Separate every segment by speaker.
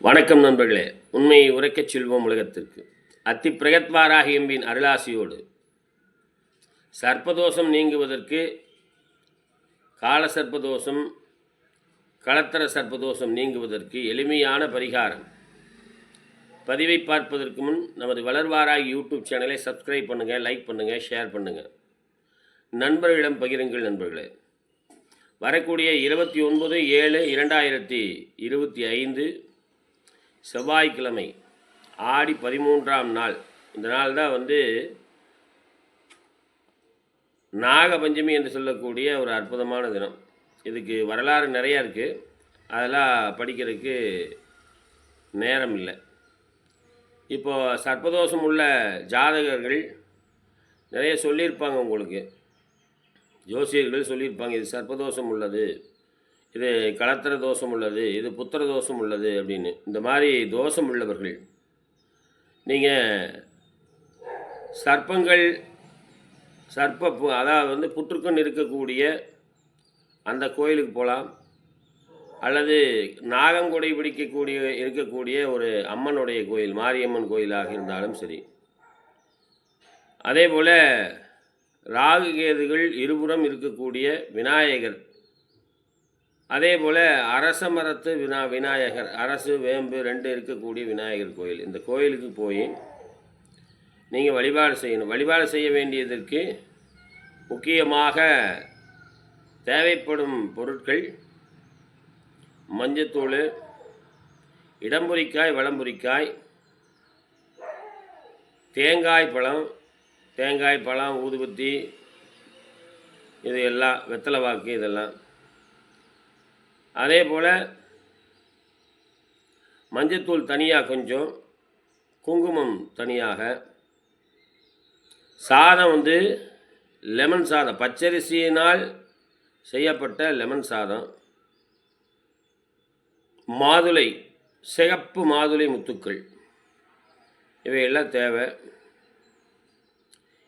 Speaker 1: வணக்கம் நண்பர்களே. உண்மையை உரைக்கச் செல்வோம் உலகத்திற்கு. அத்தி பிரகத்வாராகி எம்பின் அருளாசியோடு. சர்ப்பதோஷம் நீங்குவதற்கு கால சர்ப்பதோஷம் களத்தர சர்ப்பதோஷம் நீங்குவதற்கு எளிமையான பரிகாரம். பதிவை பார்ப்பதற்கு முன் நமது வளர்வாராகி யூடியூப் சேனலை சப்ஸ்கிரைப் பண்ணுங்கள் லைக் பண்ணுங்கள் ஷேர் பண்ணுங்கள் நண்பர்களிடம் பகிருங்கள் நண்பர்களே. வரக்கூடிய இருபத்தி ஒன்பது ஏழு இரண்டாயிரத்தி இருபத்தி ஐந்து செவ்வாய்க்கிழமை ஆடி பதிமூன்றாம் நாள். இந்த நாள் தான் வந்து நாகபஞ்சமி என்று சொல்லக்கூடிய ஒரு அற்புதமான தினம். இதுக்கு வரலாறு நிறையா இருக்குது அதெல்லாம் படிக்கிறதுக்கு நேரம் இல்லை. இப்போ சர்ப்பதோஷம் உள்ள ஜாதகர்கள் நிறைய சொல்லியிருப்பாங்க உங்களுக்கு. ஜோசியர்கள் சொல்லியிருப்பாங்க இது சர்ப்பதோஷம் உள்ளது. இது கலத்திர தோஷம் உள்ளது இது புத்திர தோஷம் உள்ளது அப்படின்னு. இந்த மாதிரி தோஷம் உள்ளவர்கள் நீங்கள் சர்ப்பங்கள் சர்ப்ப பு- அதாவது வந்து புற்றுக்கண் இருக்கக்கூடிய அந்த கோயிலுக்கு போகலாம் அல்லது நாகங்கொடை பிடிக்கக்கூடிய இருக்கக்கூடிய ஒரு அம்மனுடைய கோயில் மாரியம்மன் கோயிலாக இருந்தாலும் சரி. அதே போல் ராகு கேதுகள் இருபுறம் இருக்கக்கூடிய விநாயகர் அதே போல் அரச மரத்து வினா விநாயகர் அரசு வேம்பு ரெண்டு இருக்கக்கூடிய விநாயகர் கோயில். இந்த கோயிலுக்கு போய் நீங்கள் வழிபாடு செய்யணும். வழிபாடு செய்ய வேண்டியதற்கு முக்கியமாக தேவைப்படும் பொருட்கள் மஞ்சத்தூள் இடம்புரிக்காய் வளம்புரிக்காய் தேங்காய் பழம் தேங்காய் பழம் ஊதுபத்தி இது எல்லாம் வெத்தலை வாக்கு இதெல்லாம் அதே போல் மஞ்சத்தூள் தனியாக கொஞ்சம் குங்குமம் தனியாக. சாதம் வந்து லெமன் சாதம் பச்சரிசியினால் செய்யப்பட்ட லெமன் சாதம். மாதுளை சிகப்பு மாதுளை முத்துக்கள். இவையெல்லாம் தேவை.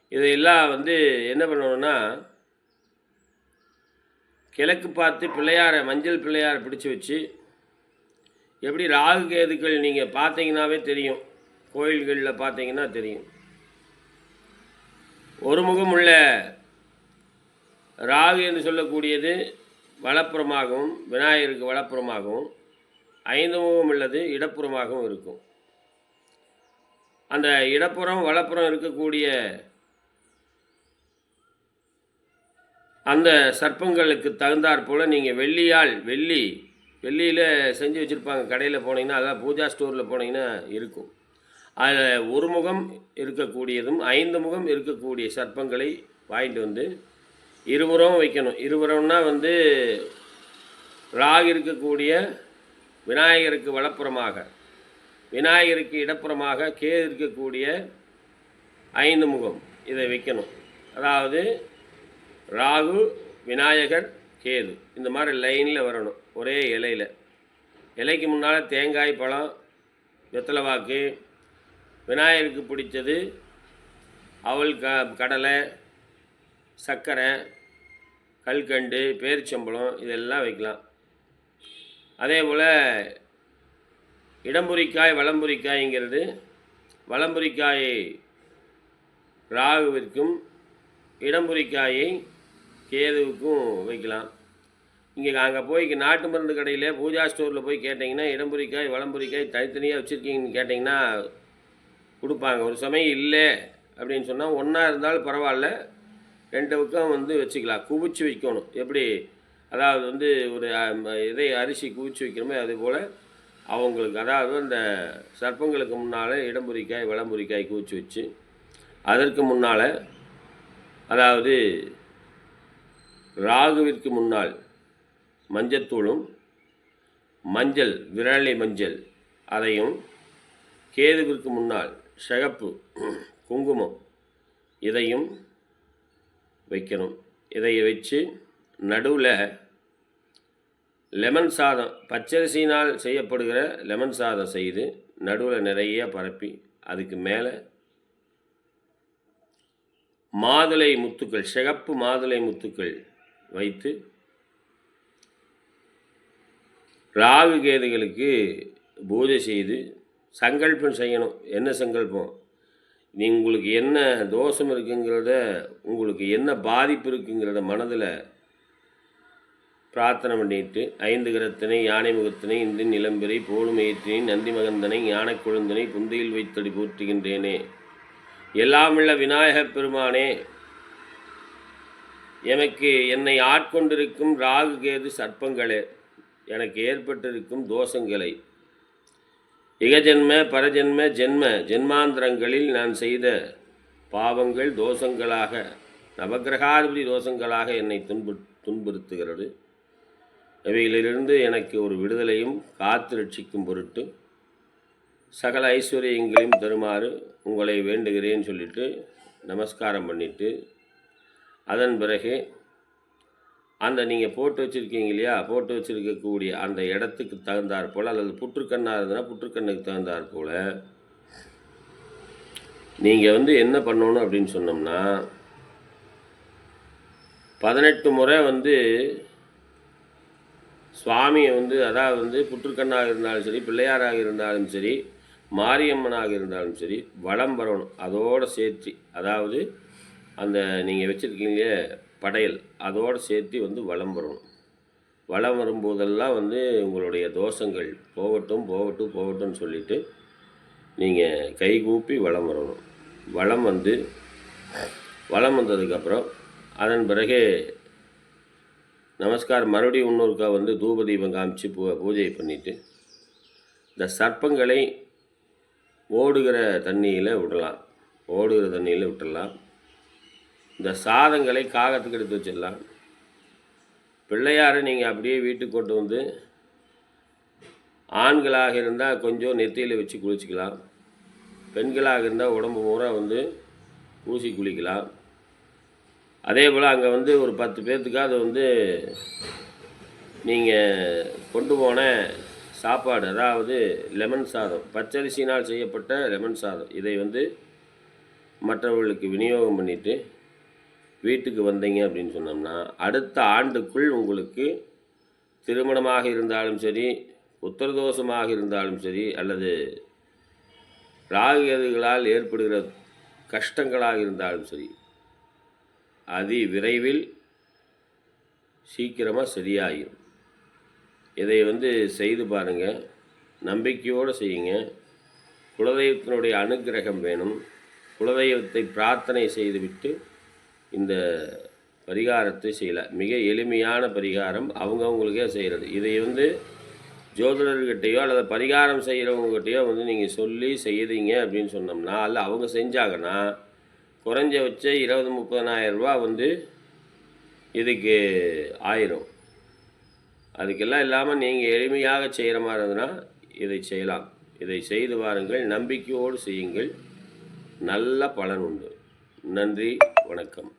Speaker 1: இதையெல்லாம் வந்து என்ன பண்ணணும்னா கிழக்கு பார்த்து பிள்ளையாரை மஞ்சள் பிள்ளையாரை பிடிச்சி வச்சு எப்படி ராகு கேதுக்கள் நீங்கள் பார்த்தீங்கன்னாவே தெரியும். கோயில்களில் பார்த்தீங்கன்னா தெரியும். ஒரு முகம் உள்ள ராகு என்று சொல்லக்கூடியது வலப்புறமாகவும் விநாயகருக்கு வலப்புறமாகவும் ஐந்து முகம் உள்ளது இடப்புறமாகவும் இருக்கும். அந்த இடப்புறம் வலப்புறம் இருக்கக்கூடிய அந்த சர்ப்பங்களுக்கு தகுந்தாற் போல் நீங்கள் வெள்ளியால் வெள்ளி வெள்ளியில் செஞ்சு வச்சுருப்பாங்க. கடையில் போனீங்கன்னா அதாவது பூஜா ஸ்டோரில் போனீங்கன்னா இருக்கும். அதில் ஒரு முகம் இருக்கக்கூடியதும் ஐந்து முகம் இருக்கக்கூடிய சர்ப்பங்களை வாங்கிட்டு வந்து இருபுறம் வைக்கணும். இருபுறம்னா வந்து ராகு இருக்கக்கூடிய விநாயகருக்கு வலப்புறமாக விநாயகருக்கு இடப்புறமாக கே இருக்கக்கூடிய ஐந்து முகம் இதை வைக்கணும். அதாவது ராகு விநாயகர் கேது. இந்த மாதிரி லைனில் வரணும். ஒரே இலையில். இலைக்கு முன்னால் தேங்காய் பழம் வெத்தலை வாக்கு விநாயகருக்கு பிடிச்சது அவல் க கடலை சர்க்கரை கல்கண்டு பேரிச்சம்பழம் இதெல்லாம் வைக்கலாம். அதே போல் இடம்புரிக்காய் வளம்புரிக்காய்ங்கிறது வளம்புரிக்காயை ராகுவிற்கும் இடம்புரிக்காயை கேதுவுக்கும் வைக்கலாம். இங்கே அங்கே போய் நாட்டு மருந்து கடையில் பூஜா ஸ்டோரில் போய் கேட்டிங்கன்னா இடம்புரிக்காய் வளம்புரிக்காய் தனித்தனியாக வச்சுருக்கீங்கன்னு கேட்டிங்கன்னா கொடுப்பாங்க. ஒரு சமயம் இல்லை அப்படின்னு சொன்னால் ஒன்றா இருந்தாலும் பரவாயில்ல. ரெண்டு பக்கம் வந்து வச்சுக்கலாம். குவிச்சு வைக்கணும். எப்படி? அதாவது வந்து ஒரு இதை அரிசி குவிச்சு வைக்கிறோமே அதே போல் அவங்களுக்கு அதாவது அந்த சர்ப்பங்களுக்கு முன்னால் இடம்புரிக்காய் வளம்புரிக்காய் குவிச்சு வச்சு அதற்கு முன்னால் அதாவது ராகுவிற்கு முன்னால் மஞ்சத்தூளும் மஞ்சள் விரலை மஞ்சள் அதையும் கேதுவிற்கு முன்னால் சிகப்பு குங்குமம் இதையும் வைக்கணும். இதை வச்சு நடுவில் லெமன் சாதம் பச்சரிசினால் செய்யப்படுகிற லெமன் சாதம் செய்து நடுவில் நிறைய பரப்பி அதுக்கு மேலே மாதுளை முத்துக்கள் சிகப்பு மாதுளை முத்துக்கள் வைத்து ராகு கேதுகளுக்கு பூஜை செய்து சங்கல்பம் செய்யணும். என்ன சங்கல்பம்? நீ உங்களுக்கு என்ன தோஷம் இருக்குங்கிறத உங்களுக்கு என்ன பாதிப்பு இருக்குங்கிறத மனதில் பிரார்த்தனை பண்ணிட்டு ஐந்து கிரத்தினை யானை முகத்தினை இந்து நிலம்பெறை போலும் ஏற்றினை நந்தி மகந்தனை ஞான கொழுந்தனை புந்தையில் வைத்தடி போற்றுகின்றேனே. எல்லாமுள்ள விநாயகப் பெருமானே எனக்கு என்னை ஆட்கொண்டிருக்கும் ராகு கேது சர்ப்பங்களே எனக்கு ஏற்பட்டிருக்கும் தோஷங்களை. இகஜென்ம பரஜென்ம ஜென்ம ஜென்மாந்திரங்களில் நான் செய்த பாவங்கள் தோஷங்களாக நவகிரகாதிபதி தோஷங்களாக என்னை துன்பு துன்புறுத்துகிறது. இவைகளிலிருந்து எனக்கு ஒரு விடுதலையும் காத்து ரட்சிக்கும் பொருட்டு சகல ஐஸ்வர்யங்களையும் தருமாறு உங்களை வேண்டுகிறேன்னு சொல்லிட்டு நமஸ்காரம் பண்ணிவிட்டு அதன் பிறகு அந்த நீங்கள் போட்டு வச்சுருக்கீங்க இல்லையா? போட்டு வச்சுருக்கக்கூடிய அந்த இடத்துக்கு தகுந்தாற் போல் அல்லது புற்றுக்கண்ணாக இருந்ததுன்னா புற்றுக்கண்ணுக்கு தகுந்தாற் போல் நீங்கள் வந்து என்ன பண்ணணும் அப்படின்னு சொன்னோம்னா பதினெட்டு முறை வந்து சுவாமியை வந்து அதாவது வந்து புற்றுக்கண்ணாக இருந்தாலும் சரி பிள்ளையாராக இருந்தாலும் சரி மாரியம்மனாக இருந்தாலும் சரி வளம் வரணும். அதோடு சேர்த்து அதாவது அந்த நீங்கள் வச்சுருக்கீங்க படையல் அதோடு சேர்த்து வந்து வளம் வரணும். வளம் வரும்போதெல்லாம் வந்து உங்களுடைய தோஷங்கள் போகட்டும் போகட்டும் போகட்டும்னு சொல்லிட்டு நீங்கள் கைகூப்பி வளம் வரணும். வளம் வந்து வளம் வந்ததுக்கப்புறம் அதன் பிறகு நமஸ்காரம் மறுபடியும் இன்னொருக்கா வந்து தூப தீபம் காமிச்சு பூ பூஜை பண்ணிவிட்டு இந்த சர்ப்பங்களை ஓடுகிற தண்ணியில் விடலாம். ஓடுகிற தண்ணியில் விட்டுடலாம். இந்த சாதங்களை காகத்துக்கு எடுத்து வச்சிடலாம். பிள்ளையாரை நீங்கள் அப்படியே வீட்டுக்கு கொண்டு வந்து ஆண்களாக இருந்தால் கொஞ்சம் நெத்தியில் வச்சு குளிச்சுக்கலாம். பெண்களாக இருந்தால் உடம்பு பூரா வந்து பூசி குளிக்கலாம். அதே போல் அங்கே வந்து ஒரு பத்து பேர்த்துக்காவது வந்து நீங்கள் கொண்டு போன சாப்பாடு அதாவது லெமன் சாதம் பச்சரிசினால் செய்யப்பட்ட லெமன் சாதம் இதை வந்து மற்றவர்களுக்கு விநியோகம் பண்ணிவிட்டு வீட்டுக்கு வந்தீங்க அப்படின்னு சொன்னோம்னா அடுத்த ஆண்டுக்குள் உங்களுக்கு திருமணமாக இருந்தாலும் சரி உத்தரதோஷமாக இருந்தாலும் சரி அல்லது ராகுகேதுகளால் ஏற்படுகிற கஷ்டங்களாக இருந்தாலும் சரி அதி விரைவில் சீக்கிரமாக சரியாயிடும் இதை வந்து செய்து பாருங்கள் நம்பிக்கையோடு செய்யுங்க. குலதெய்வத்தினுடைய அனுக்கிரகம் வேணும். குலதெய்வத்தை பிரார்த்தனை செய்துவிட்டு இந்த பரிகாரத்தை செய்யலை. மிக எளிமையான பரிகாரம் அவங்கவுங்களுக்கே செய்கிறது இதை வந்து ஜோதிடர்கிட்டையோ அல்லது பரிகாரம் செய்கிறவங்ககிட்டையோ வந்து நீங்கள் சொல்லி செய்கிறீங்க அப்படின்னு சொன்னோம்னா அல்ல அவங்க செஞ்சாங்கன்னா குறைஞ்ச வச்ச இருபது முப்பதனாயிரம் ரூபா வந்து இதுக்கு ஆயிரும். அதுக்கெல்லாம் இல்லாமல் நீங்கள் எளிமையாக செய்கிற மாதிரி இருந்ததுன்னா இதை செய்யலாம். இதை செய்து பாருங்கள். நம்பிக்கையோடு செய்யுங்கள். நல்ல பலன் உண்டு. நன்றி. வணக்கம்.